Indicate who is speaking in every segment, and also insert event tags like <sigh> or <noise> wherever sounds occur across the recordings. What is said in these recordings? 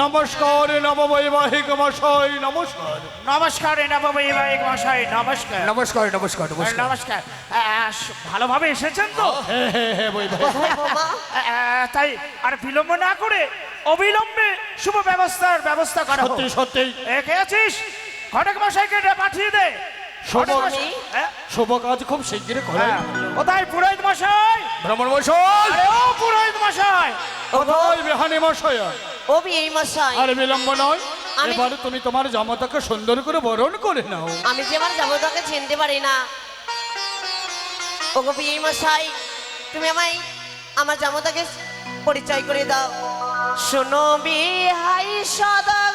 Speaker 1: নমস্কার নববৈবাহিক মশাই নমস্কার।
Speaker 2: নমস্কার নববৈবাহিক মশাই নমস্কার।
Speaker 1: নমস্কার নমস্কার নমস্কার।
Speaker 2: নমস্কার। ভালোভাবে এসেছেন তো? তাই আর বিলম্ব না করে অবিলম্বে শুভ ব্যবস্থার ব্যবস্থা করা।
Speaker 1: সত্যি সত্যি।
Speaker 2: কে আছিস? ঘটক মশাইকে পাঠিয়ে দে।
Speaker 1: শুভ
Speaker 2: হ্যাঁ?
Speaker 1: শুভ কাজ খুব শিগগিরই করেন
Speaker 2: হ্যাঁ। কোথায় পুরোহিত মশাই?
Speaker 1: ভ্রমণ মশাই!
Speaker 2: ও পুরোহিত মশাই।
Speaker 1: কোথায় বিহানি মশাই?
Speaker 3: ও বিয়ে মশাই।
Speaker 1: আর বিলম্ব নয়। এবারে তুমি তোমার জামাতাকে সুন্দর করে বরণ করে নাও।
Speaker 3: আমি যে আমার জামাতাকে চিনতে পারি না। ও গোপি এই মশাই তুমি আমায় আমার জামাতাকে পরিচয় করে দাও। শোনো বিহাই সদাগর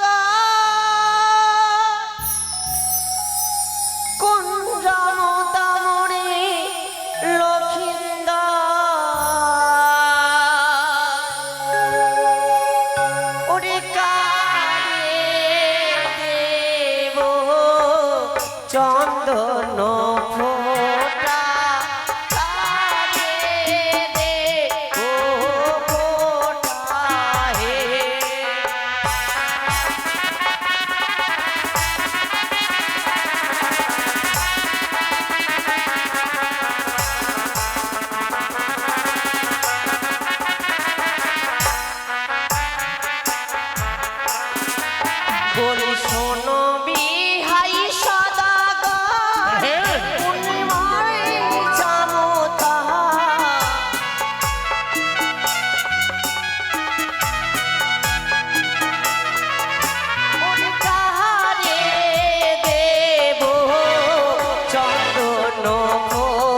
Speaker 3: চন্দন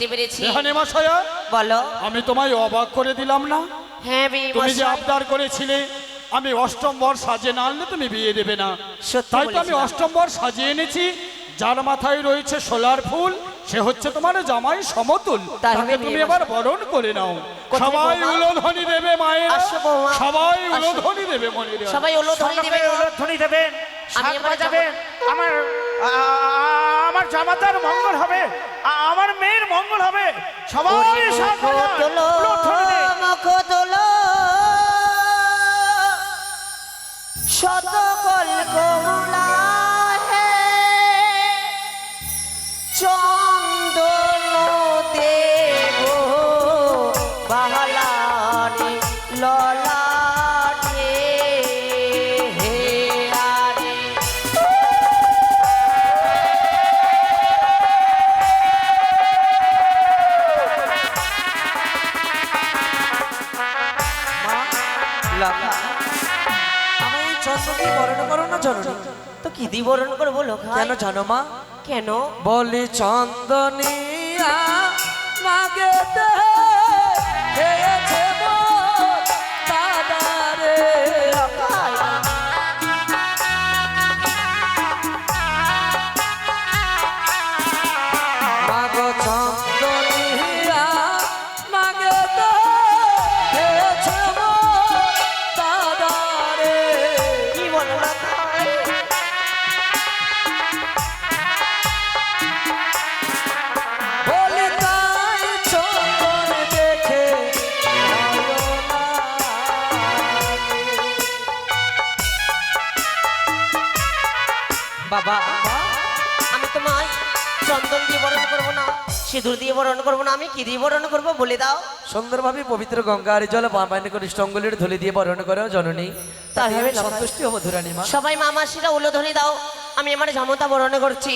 Speaker 3: চিনতে পেরেছি। বলো।
Speaker 1: আমি তোমায় অবাক করে দিলাম না?
Speaker 3: হ্যাঁ
Speaker 1: তুমি যে আবদার করেছিলে আমি অষ্টম বর সাজিয়ে না আনলে তুমি বিয়ে দেবে না। তাই তো আমি অষ্টম বর সাজিয়ে এনেছি যার মাথায় রয়েছে সোলার ফুল সে হচ্ছে তোমার জামাই সমতুল।
Speaker 3: তাই
Speaker 1: তাকে তুমি এবার বরণ করে নাও। সবাই
Speaker 3: বৌমা?
Speaker 1: উলোধ্বনি দেবে মায়ের। সবাই
Speaker 3: আসো।
Speaker 1: উলোধ্বনি দেবে মনিরা।
Speaker 3: সবাই
Speaker 2: সকলে
Speaker 3: দিবে
Speaker 2: উলধ্বনি দেবেন।
Speaker 3: আমি আমার
Speaker 2: আমার জামাতার মঙ্গল হবে আমার মেয়ের মঙ্গল হবে। সবাই উলধ্বনি দে।
Speaker 3: কমলা হে চন্দন কি বরণ করব লোক
Speaker 4: কেন জানো মা?
Speaker 3: কেন?
Speaker 4: বলি চন্দনিয়া মাগে
Speaker 3: সিঁদুর দিয়ে বরণ করব না আমি কি দিয়ে বরণ করব বলে দাও।
Speaker 4: সুন্দরভাবে পবিত্র গঙ্গার জল বামায়ন কনিষ্ঠ অঙ্গুলির ধুলি দিয়ে বরণ করো জননী।
Speaker 3: তাহলে
Speaker 4: সন্তুষ্টি হব ধুরানি মা।
Speaker 3: সবাই মামাসিরা ধরে দাও আমি আমার জামতা বরণ করছি।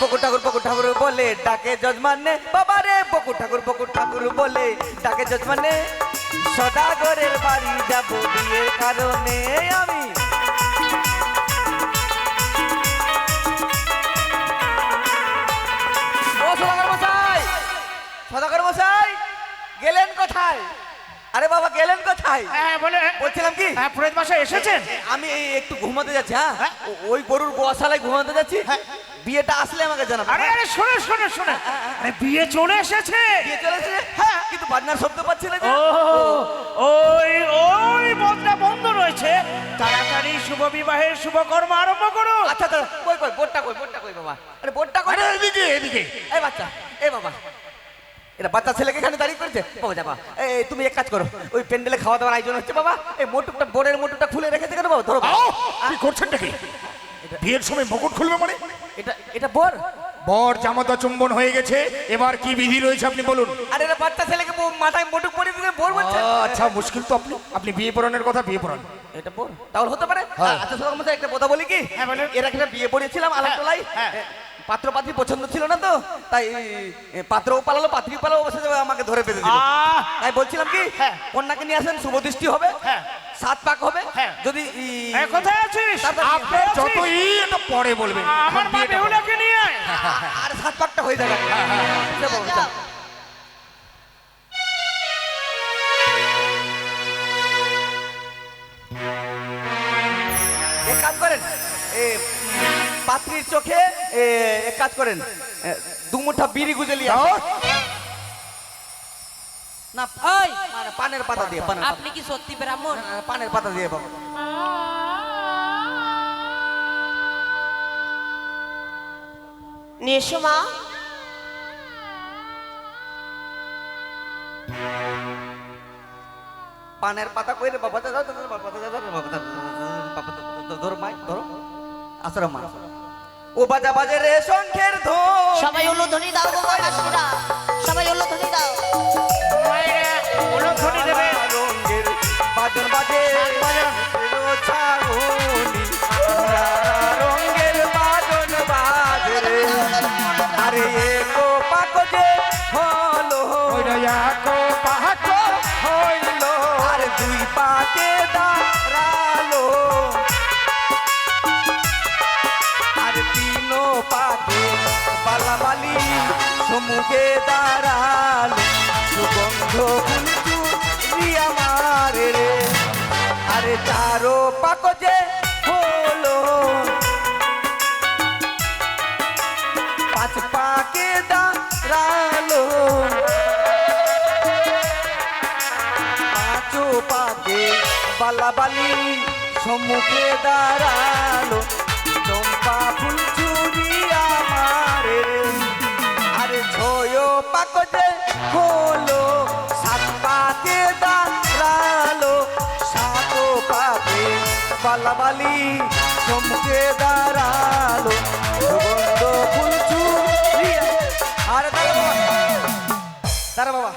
Speaker 4: বকুর ঠাকুর বকুর ঠাকুর বলে ডাকে যজমানে। বাবা রে বকুর ঠাকুর বকুর ঠাকুর বলে ডাকে যজমানে। সদাগরের বাড়ি যাব বিয়ের কারণে আমি। সদাগর মশাই গেলেন কোথায়? আরে বাবা গেলেন কোথায়?
Speaker 2: হ্যাঁ বলে
Speaker 4: বলছিলাম কি?
Speaker 2: হ্যাঁ পুরোহিত মশাই এসেছেন।
Speaker 4: আমি একটু ঘুমাতে যাচ্ছি হ্যাঁ? ও- ওই গরুর গোয়াশালায় ঘুমাতে যাচ্ছি। বিয়েটা আসলে আমাকে জানাব।
Speaker 2: আরে আরে শোনো শোনো শোনো। আরে বিয়ে চলে এসেছে।
Speaker 4: বিয়ে চলেছে হ্যাঁ কিন্তু বাজনার শব্দ পাচ্ছি না যে।
Speaker 2: ও ওই ওই বদটা বন্ধ রয়েছে। তাড়াতাড়ি শুভ বিবাহের শুভ কর্ম আরম্ভ করো।
Speaker 4: আচ্ছা আচ্ছা কই কই বোটটা কই বোটটা কই বাবা? আরে বোটটা কই?
Speaker 2: আরে এদিকে এদিকে।
Speaker 4: এই বাচ্চা এই বাবা। এটা বাচ্চা ছেলেকে এখানে দাঁড়িয়ে করেছে? বাবা যাবা। এই তুমি এক কাজ করো ওই প্যান্ডেলে খাওয়া দাওয়ার আয়োজন হচ্ছে বাবা। এই মোটুকটা বোর্ডের মোটুকটা খুলে রেখেছে কেন বাবা? ধরো।
Speaker 1: কি করছেন নাকি বিয়ের সময় মুকুট খুলবে মানে?
Speaker 4: এটা এটা বোর।
Speaker 1: বর জামাতা চুম্বন হয়ে গেছে এবার কি বিধি রয়েছে আপনি বলুন?
Speaker 4: আরে এটা বাচ্চা ছেলেকে মাথায় মোটুক পরে বোর বলছে।
Speaker 1: আচ্ছা মুশকিল তো আপনি আপনি বিয়ে পড়ানোর কথা বিয়ে পড়ান।
Speaker 4: এটা বোর। তাহলে হতে পারে।
Speaker 1: হ্যাঁ।
Speaker 4: আচ্ছা একটা কথা বলি কি?
Speaker 2: হ্যাঁ, বলুন।
Speaker 4: এর একটা বিয়ে পড়েছিলাম আলামটোলাই
Speaker 2: হ্যাঁ।
Speaker 4: পাত্র পাত্রী পছন্দ ছিল না তো? তাই পাত্রও পালালো পাত্রী পালালো বসে যাবে আমাকে ধরে পেতে দিল। তাই বলছিলাম কি
Speaker 2: হ্যাঁ।
Speaker 4: কন্যাকে নিয়ে আসেন শুভ দৃষ্টি হবে
Speaker 2: হ্যাঁ।
Speaker 4: সাত পাক হবে
Speaker 2: হ্যাঁ।
Speaker 4: যদি ই-
Speaker 2: এ, কোথায় আছিস?
Speaker 1: আপনি যতই এটা পরে বলবেন
Speaker 2: আমার মা বেহুলাকে নিয়ে আয়। <laughs>
Speaker 4: আর সাত পাকটা হয়ে যাবে। <laughs> এক কাজ করেন এ পাত্রীর চোখে এক কাজ করেন দু মুঠা বিড়ি গুজে নিয়ে না
Speaker 3: ওই
Speaker 4: মানে পানের পাতা দিয়ে পানের
Speaker 3: আপনি কি সত্যি ব্রাহ্মণ
Speaker 4: পানের পাতা দিয়ে বাবা
Speaker 3: নিয়ে এসো মা
Speaker 4: পানের পাতা কই রে বাবা দাও, বাবা দাও, বাবা ধরো মাই ধরো আসরম মা ও বাজা বাজে রে শঙ্খের ধোন
Speaker 3: সবাই হলো ধনী দাও গো মাসিরা সবাই হলো ধনী দাও।
Speaker 2: মায়েরা উলুধ্বনি দেবে।
Speaker 4: রঙের বাজন বাজে। রো ছাউনি রঙের বাজন বাজে রে। আরে একো পাকো যে হলো।
Speaker 1: ওইটা একো পাহাচো
Speaker 4: বালাবালি সমুখে দাঁড়াল সুগন্ধ ফুলচু আমার রে আরে চারো পাকো যে হলো। পাঁচ পাকে দাঁড়াল। পাঁচো পাকে বালাবালি সম্মুখে দাঁড়াল। চম্পা ফুল বালাবালি সম্মুখে দাঁড়াল। সুগন্ধ ফুল চুরি আরে দাঁড়া দাঁড়া বাবা।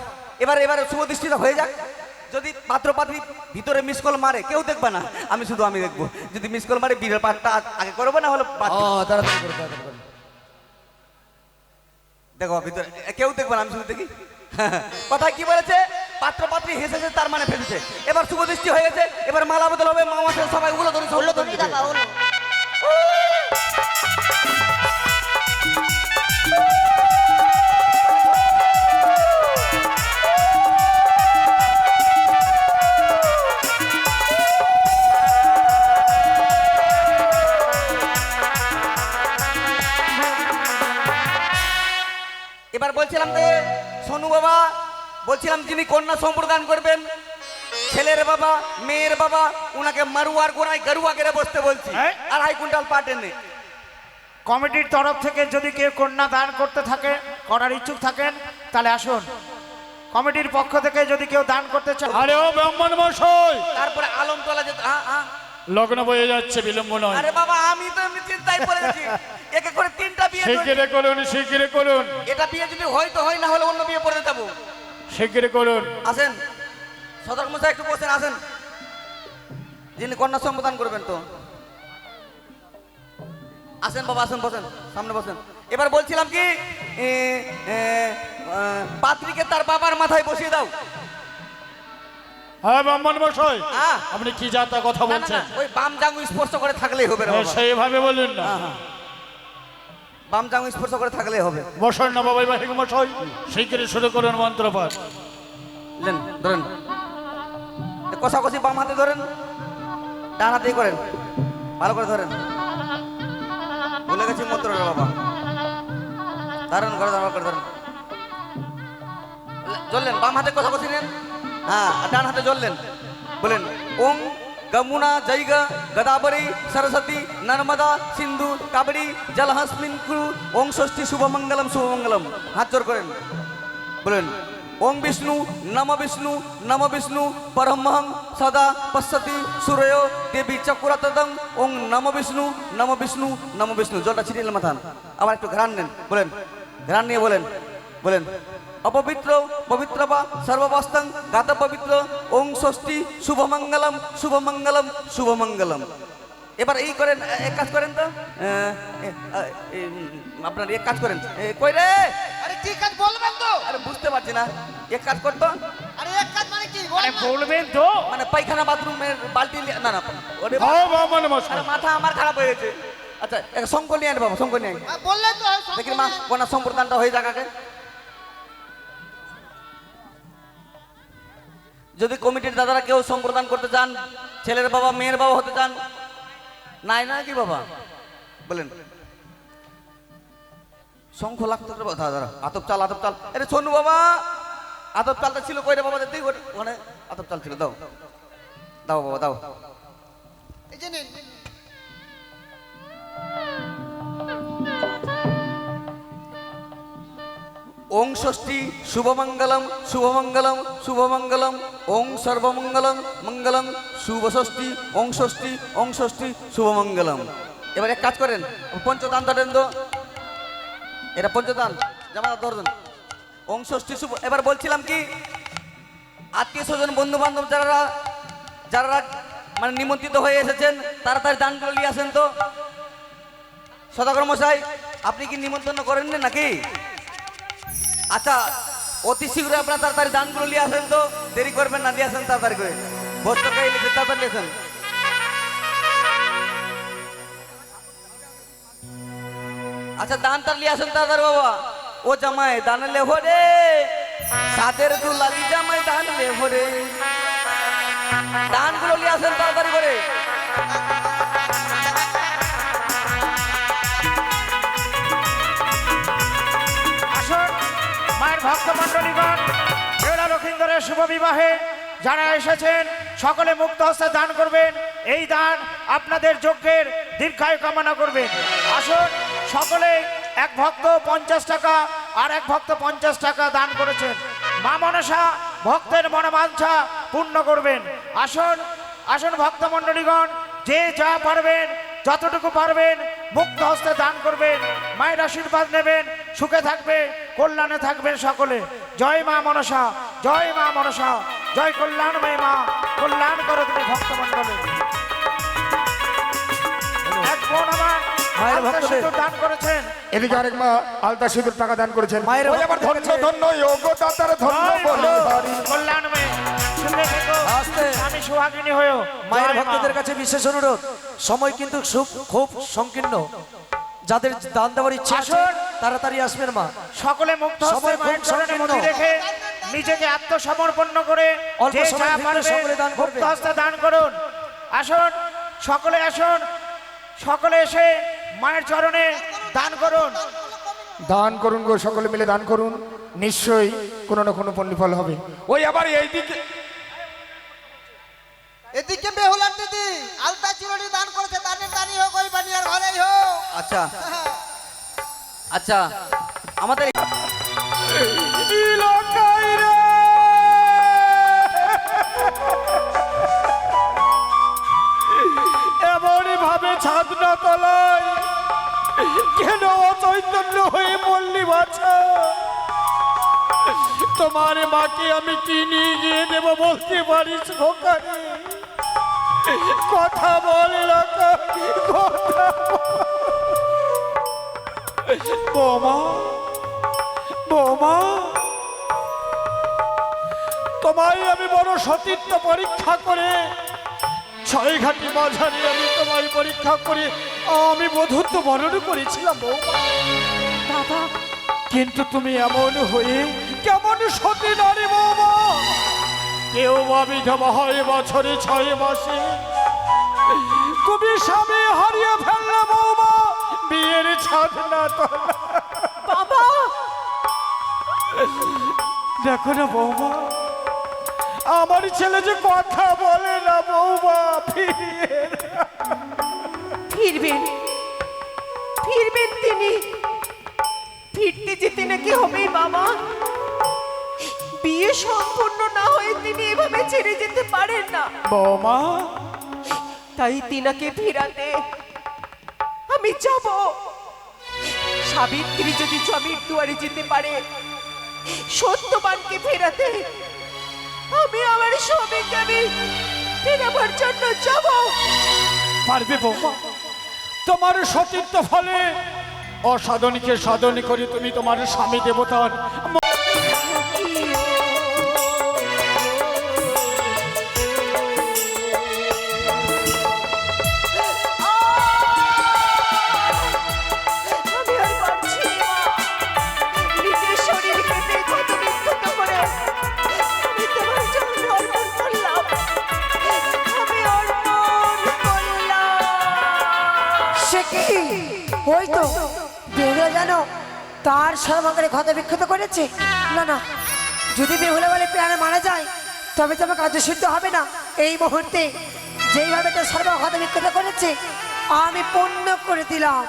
Speaker 4: এবার, এবারে শুভ হয়ে যাক। যদি পাত্র পাত্রী ভিতরে মিস মারে, কেউ দেখবে না। আমি শুধু আমি দেখব। যদি মিস কল মারে বিয়ের পাঠটা আগে করব, না হলে। দেখো ভিতরে কেউ দেখবে না আমি শুধু দেখি। কথা কি বলেছে? পাত্র পাত্রী হেসেছে তার মানে ফেলেছে। এবার শুভ দৃষ্টি হয়ে গেছে এবার মালা বদল হবে মামা সবাই উলো ধরে
Speaker 3: দাও হলো?
Speaker 4: বলছিলাম যে সোনু বাবা বলছিলাম যিনি কন্যা সম্প্রদান করবেন ছেলের বাবা মেয়ের বাবা উনাকে মারুয়ার গোড়ায় গরুয়া কেড়ে বসতে বলছি।
Speaker 2: হ্যাঁ?
Speaker 4: আড়াই কুইন্টাল পাটেন নেই
Speaker 2: কমিটির তরফ থেকে যদি কেউ কন্যা দান করতে থাকে করার ইচ্ছুক থাকেন তাহলে আসুন। কমিটির পক্ষ থেকে যদি কেউ দান করতে চান
Speaker 1: আরে ও ব্রাহ্মণ মশাই
Speaker 4: তারপরে আলমতলা যেতে হ্যাঁ হ্যাঁ
Speaker 1: লগ্ন বয়ে যাচ্ছে বিলম্ব নয়।
Speaker 4: আরে বাবা আমি তো এমনি চিন্তায় পড়ে গেছি একে করে তিনটা বিয়ে
Speaker 1: শিগগিরে করুন শিগগিরে করুন।
Speaker 4: এটা বিয়ে যদি হয় তো হয় না হলে অন্য বিয়ে পড়ে যাব।
Speaker 1: শিগগিরে করুন।
Speaker 4: আসেন। সদর মশাই একটু বসেন আসেন। যিনি কন্যা সম্বোধন করবেন তো। আসেন বাবা আসেন বসেন সামনে বসেন। এবার বলছিলাম কি পাত্রীকে তার বাবার মাথায় বসিয়ে দাও।
Speaker 1: হ্যাঁ ব্রাহ্মণ মশাই। আপনি কি যাতা কথা বলছেন?
Speaker 4: ওই বাম জাঙ্গু স্পর্শ করে থাকলেই হবে
Speaker 1: হ্যাঁ, সেইভাবে বলুন না।
Speaker 4: বাম জাঙ্গু স্পর্শ করে থাকলেই হবে।
Speaker 1: বসন না বাবা বাহিক মশাই। শিগগিরে শুরু করুন মন্ত্রপাঠ।
Speaker 4: নেন ধরেন। কষাকষি বাম হাতে ধরেন। ডান হাতেই করেন। ভালো করে ধরেন। ভুলে গেছি মন্ত্রটা বাবা। ধরেন করে ধরেন করে ধরেন। জ্বললেন বাম হাতে কষাকষি নেন। হ্যাঁ ডান হাতে জ্বললেন। বলেন, ওম গমুনা জৈগা গদাবরী সরস্বতী নর্মদা সিন্ধু কাবড়ি জলহস্মিন কুরু ওং ষষ্ঠী শুভমঙ্গলম শুভমঙ্গলম। হাত জোর করেন। বলেন, ওং বিষ্ণু নম বিষ্ণু নম বিষ্ণু পরমহং সদা পশ্যতি সূর্য দেবী চক্রাতদং ওং নম বিষ্ণু নম বিষ্ণু নম বিষ্ণু। জলটা ছিটিয়ে মাথান আবার একটু ঘ্রাণ নেন। বলেন, ঘ্রাণ নিয়ে বলেন। বলেন অপবিত্র পবিত্র বা সর্ববস্তং গাত পবিত্র ওং ষষ্ঠী শুভমঙ্গলম শুভমঙ্গলম শুভমঙ্গলম এবার এই করেন এক কাজ করেন তো। আপনার এক কাজ করেন। কই রে?
Speaker 5: আরে কি কাজ বলবেন তো?
Speaker 4: আরে বুঝতে পারছি না। এক কাজ করতো
Speaker 5: আরে এক কাজ মানে কি?
Speaker 2: বলবেন। তো।
Speaker 4: মানে পায়খানা বাথরুমের বালতি না না ওরে বাবা,
Speaker 1: হ্যাঁ মশাই
Speaker 4: আরে মাথা আমার খারাপ হয়ে গেছে। আচ্ছা এক শঙ্কর নিয়ে আন বাবা শঙ্কর নিয়ে।
Speaker 5: বললেন তো
Speaker 4: দেখি মা। কোনা সম্প্রদানটা হয়ে যাক আগে। যদি কমিটির দাদারা কেউ সম্প্রদান করতে চান, ছেলের বাবা, মেয়ের বাবা হতে চান, নাই না কি বাবা? বলেন। শঙ্খ লাগতো রে বাবা দাদা দাদা, আতপ চাল আতপ চাল। আরে সোনু বাবা, আতপ চালটা ছিল কই রে বাবা? দেখতেই ওখানে আতপ চাল ছিল, দাও। দাও বাবা, দাও।
Speaker 5: এই যে
Speaker 4: ওং ষষ্ঠী শুভমঙ্গলম শুভমঙ্গলম শুভমঙ্গলম, ওং সর্বমঙ্গলম, মঙ্গলম, শুভ ষষ্ঠী, ওং ষষ্ঠী ওং ষষ্ঠী, শুভমঙ্গলম। এবার এক কাজ করেন, পঞ্চদান ধরেন তো। এটা পঞ্চদান জামা ধরেন ওং ষষ্ঠী, শুভ, এবার বলছিলাম কি, আত্মীয় স্বজন বন্ধু বান্ধব যারা যারা মানে নিমন্ত্রিত হয়ে এসেছেন, তারা তাড়াতাড়ি দানগুলো নিয়ে আসেন তো। সদাগর মশাই, আপনি কি নিমন্ত্রণ করেননি নাকি? আচ্ছা অতি শীঘ্র আপনার তাড়াতাড়ি দানগুলো নিয়ে আসেন তো। দেরি করবেন না দিয়ে আসেন তাড়াতাড়ি করে। খাই লিখে তাড়াতাড়ি আসেন। আচ্ছা দান তার নিয়ে আসেন তাড়াতাড়ি বাবা। ও জামাই, দান লেহো রে। সাদের দু লালি জামাই, দান লেহো রে। দানগুলো নিয়ে আসেন তাড়াতাড়ি।
Speaker 2: লক্ষিন্দরের শুভ বিবাহে যারা এসেছেন, সকলে মুক্ত হস্তে দান করবেন। এই দান আপনাদের যজ্ঞের দীর্ঘায়ু কামনা করবেন। আসুন, সকলে এক ভক্ত পঞ্চাশ টাকা আর এক ভক্ত পঞ্চাশ টাকা দান করেছেন। মা মনসা ভক্তের মনোবাঞ্ছা পূর্ণ করবেন। আসুন আসুন ভক্ত মণ্ডলীগণ, যে যা পারবেন, যতটুকু পারবেন, মুক্ত হস্তে দান করবেন। মায়ের আশীর্বাদ নেবেন, সুখে থাকবে, কল্যাণে থাকবেন সকলে। জয় মা মনসা জয় মা মনসা জয় কল্যাণময় মা কল্যাণ করো তুমি ভক্তমণ্ডলে। এক বোন আমার
Speaker 4: মায়ের
Speaker 2: আলতা
Speaker 4: ভক্তদের।
Speaker 2: দান করেছেন।
Speaker 6: এদিকে আরেক মা আলতা সিঁদুর টাকা দান করেছেন।
Speaker 4: মায়ের
Speaker 6: ওই ধন্য ধন্য যোগ্য দাতার ধন্য
Speaker 2: জয়
Speaker 6: বলি
Speaker 2: মা
Speaker 6: হরি
Speaker 2: কল্যাণময় সুখে আমি সুহাগিনী হয়েও
Speaker 7: মায়ের ভক্তদের কাছে বিশেষ অনুরোধ সময় কিন্তু খুব খুব সংকীর্ণ। যাদের দান দেওয়ার ইচ্ছা আছে। তাড়াতাড়ি আসবেন মা।
Speaker 2: সকলে মুক্ত হস্তে
Speaker 7: সবাই
Speaker 2: মায়ের চরণে। রেখে নিজেকে আত্মসমর্পণ করে যে যা পারবে
Speaker 7: সকলে দান করবে।
Speaker 2: মুক্ত হস্তে দান করুন। আসুন সকলে আসুন সকলে এসে মায়ের চরণে দান করুন।
Speaker 6: দান করুন গো সকলে মিলে দান করুন। নিশ্চয়ই কোনো না কোনো পণ্ডিফল হবে। ওই আবার এইদিকে
Speaker 5: এদিকে বেহুলার দিদি আলতা চিরুনি দান করেছে দানের দানি হোক ওই বানিয়ার ঘরেই হোক।
Speaker 4: আচ্ছা। <laughs> আচ্ছা আমাদের কেন হয়ে
Speaker 1: তোমার মাকে আমি কি নিয়ে গিয়ে দেব বলতে পারিস কথা বল কথা বৌমা বৌমা, তোমায় আমি বড় সতীর্থ পরীক্ষা করে, ছয় ঘাটি মাঝারি আমি তোমায় পরীক্ষা করে, আমি বধুত্ব বরণ করেছিলাম বৌমা। কিন্তু তুমি এমন হয়ে কেমন সতী নারী বৌমা? কেউ বা বিধবা হয় বছরে ছয় মাসে। তুমি স্বামী
Speaker 8: বাবা!
Speaker 1: দেখো না বৌমা আমার ছেলে যে কথা বলে না বৌমা ফিরিয়ে
Speaker 8: ফিরবেন। ফিরবেন তিনি। ফিরতে যেতে নাকি হবেই বাবা? বিয়ে সম্পূর্ণ না হয়ে তিনি এভাবে ছেড়ে যেতে পারেন না।
Speaker 1: বৌমা
Speaker 8: তাই তিনাকে ফিরাতে আমি যাব। সাবিত্রী যদি জমির দুয়ারে যেতে পারে, সত্যবানকে ফেরাতে আমি আমার স্বামীকে, আমি ফেরাবার জন্য যাব।
Speaker 1: পারবে বৌমা? তোমার সতীর্থ ফলে অসাধনীকে সাধনী করে তুমি তোমার স্বামী দেবতার
Speaker 9: সে কি? ওই তো বেহুলা জানো, তার সর্বাঙ্গরে ক্ষত বিক্ষত করেছে। না না, যদি বেহুলা বলে প্রাণে মারা যায়, তবে তোমার কার্য সিদ্ধ হবে না। এই মুহূর্তে যেইভাবে তার সর্ব ক্ষত বিক্ষত করেছে, আমি পূর্ণ করে দিলাম।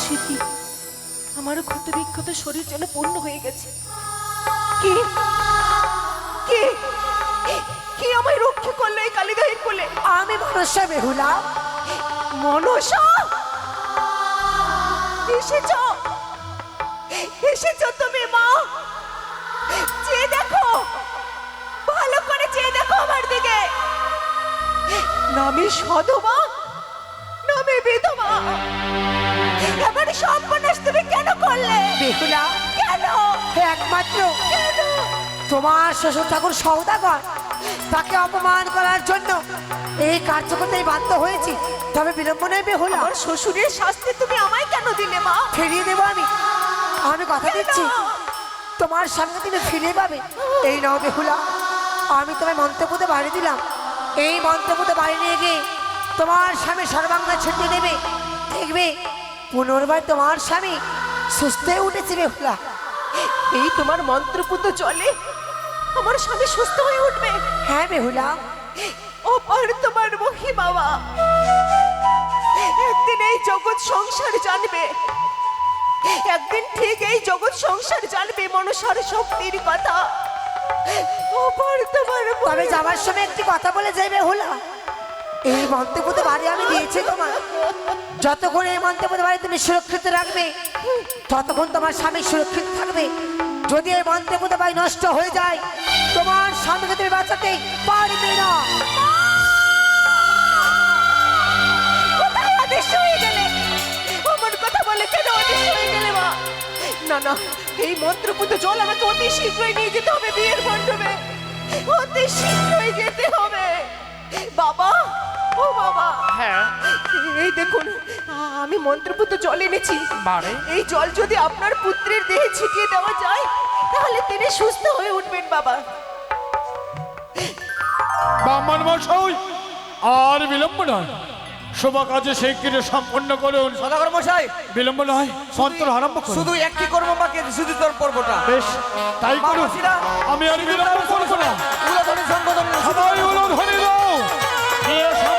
Speaker 8: সে কি? আমারও ক্ষত বিক্ষত শরীর যেন পূর্ণ হয়ে গেছে। কি? কি? কি আমায় রক্ষা করল এই কালীগাহির কোলে?
Speaker 9: আমি মনসা বেহুলা
Speaker 8: মনসা! এসেছ? এসেছ তুমি মা। চেয়ে দেখো। ভালো করে চেয়ে দেখো আমার দিকে। নামে সধবা নামে বিধবা। এমন সর্বনাশ তুমি কেন করলে?
Speaker 9: বেহুলা
Speaker 8: কেন?
Speaker 9: একমাত্র
Speaker 8: কেন?
Speaker 9: তোমার শ্বশুর ঠাকুর সৌদাগর তাকে অপমান করার জন্য এই কার্য করতেই বাধ্য হয়েছি। তবে বিলম্ব নেই বেহুলা।
Speaker 8: আমার শ্বশুরের শাস্তি তুমি আমায় কেন দিলে মা?
Speaker 9: ফিরিয়ে দেবো আমি। আমি কথা দিচ্ছি। তোমার সামনে তুমি ফিরে পাবে। এই নাও বেহুলা। আমি তোমার মন্তব্যতে বাড়ি দিলাম। এই মন্তব্যতে বাড়ি নিয়ে গিয়ে তোমার স্বামী সর্বাঙ্গা ছিটিয়ে দেবে। দেখবে পুনর্বার তোমার স্বামী সুস্থ উঠেছে বেহুলা।
Speaker 8: এই তোমার মন্ত্রপুত চলে। আমার স্বামী সুস্থ হয়ে উঠবে।
Speaker 9: হ্যাঁ বেহুলা।
Speaker 8: অপার তোমার মহিমাবা একদিন এই জগৎ সংসার জানবে। একদিন ঠিক এই জগৎ সংসার জানবে মনুষ্যর শক্তির কথা।
Speaker 9: তবে। যাওয়ার সময় একটি কথা বলে যাই, বেহুলা। এই মন্তব্যতে বাড়ি আমি দিয়েছি তোমার। যতক্ষণ এই মন্তব্যতে বাড়ি তুমি সুরক্ষিত রাখবে, ততক্ষণ তোমার স্বামী সুরক্ষিত থাকবে। যদি এই মন্তব্যতে ভাই নষ্ট হয়ে যায়, তোমার স্বামীকে বাঁচাতে পারবে না।
Speaker 8: না না, এই মন্ত্রপুত জল আমাকে অতি শীঘ্রই নিয়ে যেতে হবে, বিয়ের মণ্ডপে। অতি শীঘ্রই যেতে হবে। বাবা ও বাবা।
Speaker 2: হ্যাঁ।
Speaker 8: এই দেখুন আমি মন্ত্রপুত জল এনেছি।
Speaker 2: বারে?
Speaker 8: এই জল যদি আপনার পুত্রের দেহে ছিটিয়ে দেওয়া যায় তাহলে তিনি সুস্থ হয়ে উঠবেন বাবা।
Speaker 1: ব্রাহ্মণ মশাই আর বিলম্ব নয়। শুভ কাজে সেই ক্রিয়া সম্পন্ন করুন।
Speaker 4: সদাগর মশাই।
Speaker 1: বিলম্ব নয় মন্ত্র আরম্ভ করুন।
Speaker 4: শুধু একটি কর্ম বাকি শুধু তোর পর্বটা।
Speaker 1: বেশ তাই করুন। আমি আর বিলম্ব করব না।
Speaker 4: উলাধনি সম্বোধন সবাই উলাধনি দাও।